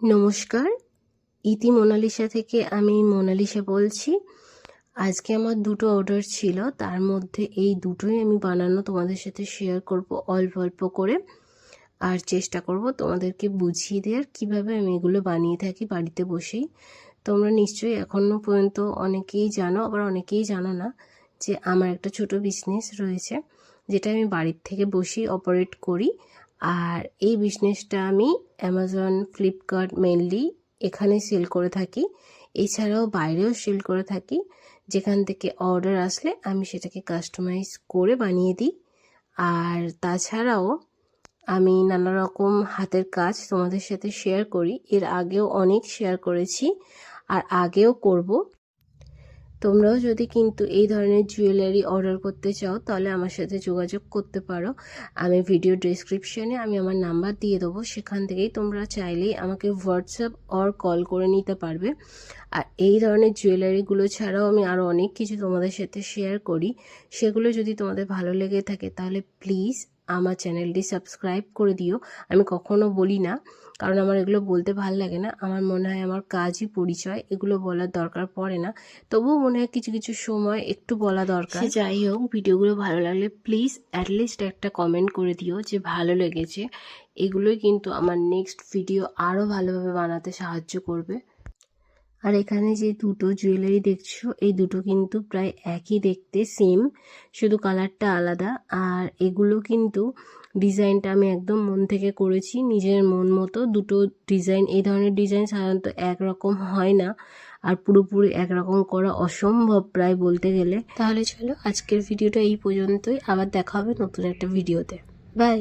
নমস্কার। ইতি মোনালিসা থেকে আমি মোনালিসা বলছি। আজকে আমার দুটো অর্ডার ছিল, তার মধ্যে এই দুটোই আমি বানানো তোমাদের সাথে শেয়ার করব অল্প অল্প করে। আর চেষ্টা করব তোমাদেরকে বুঝিয়ে দেওয়ার কীভাবে আমি এগুলো বানিয়ে থাকি বাড়িতে বসেই। তোমরা নিশ্চয়ই এখনও পর্যন্ত অনেকেই জানো, আবার অনেকেই জানো না যে আমার একটা ছোট বিজনেস রয়েছে, যেটা আমি বাড়ির থেকে বসেই অপারেট করি। আর এই বিজনেসটা আমি অ্যামাজন ফ্লিপকার্ট মেনলি এখানে সেল করে থাকি। এছাড়াও বাইরেও সেল করে থাকি। যেখান থেকে অর্ডার আসলে আমি সেটাকে কাস্টমাইজ করে বানিয়ে দিই। আর তাছাড়াও আমি নানা রকম হাতের কাজ তোমাদের সাথে শেয়ার করি। এর আগেও অনেক শেয়ার করেছি। আর আগেও করব। তোমরাও যদি কিন্তু এই ধরনের জুয়েলারি অর্ডার করতে চাও, তাহলে আমার সাথে যোগাযোগ করতে পারো। আমি ভিডিও ডিসক্রিপশানে আমি আমার নাম্বার দিয়ে দেবো। সেখান থেকেই তোমরা চাইলেই আমাকে হোয়াটসঅ্যাপ অর কল করে নিতে পারবে। আর এই ধরনের জুয়েলারিগুলো ছাড়াও আমি আরও অনেক কিছু তোমাদের সাথে শেয়ার করি। সেগুলো যদি তোমাদের ভালো লেগে থাকে, তাহলে প্লিজ আমার চ্যানেলটি সাবস্ক্রাইব করে দিও। আমি কখনো বলি না, কারণ আমার এগুলো বলতে ভালো লাগে না। আমার মনে হয় আমার কাজই পরিচয়, এগুলো বলার দরকার পড়ে না। তবুও মনে হয় কিছু কিছু সময় একটু বলা দরকার। যাই হোক, ভিডিওগুলো ভালো লাগলে প্লিজ অ্যাটলিস্ট একটা কমেন্ট করে দিও যে ভালো লেগেছে। এগুলোই কিন্তু আমার নেক্সট ভিডিও আরও ভালোভাবে বানাতে সাহায্য করবে। আর এখানে যে দুটো জুয়েলারি দেখছ, এই দুটো কিন্তু প্রায় একই দেখতে সেম শুধু কালারটা আলাদা। আর এগুলো কিন্তু ডিজাইনটা আমি একদম মন থেকে করেছি, নিজের মন মতো। দুটো ডিজাইন এই ধরনের ডিজাইন সাধারণত একরকম হয় না, আর পুরোপুরি একরকম করা অসম্ভব প্রায় বলতে গেলে। তাহলে চলো, আজকের ভিডিওটা এই পর্যন্তই। আবার দেখা হবে নতুন একটা ভিডিওতে বাই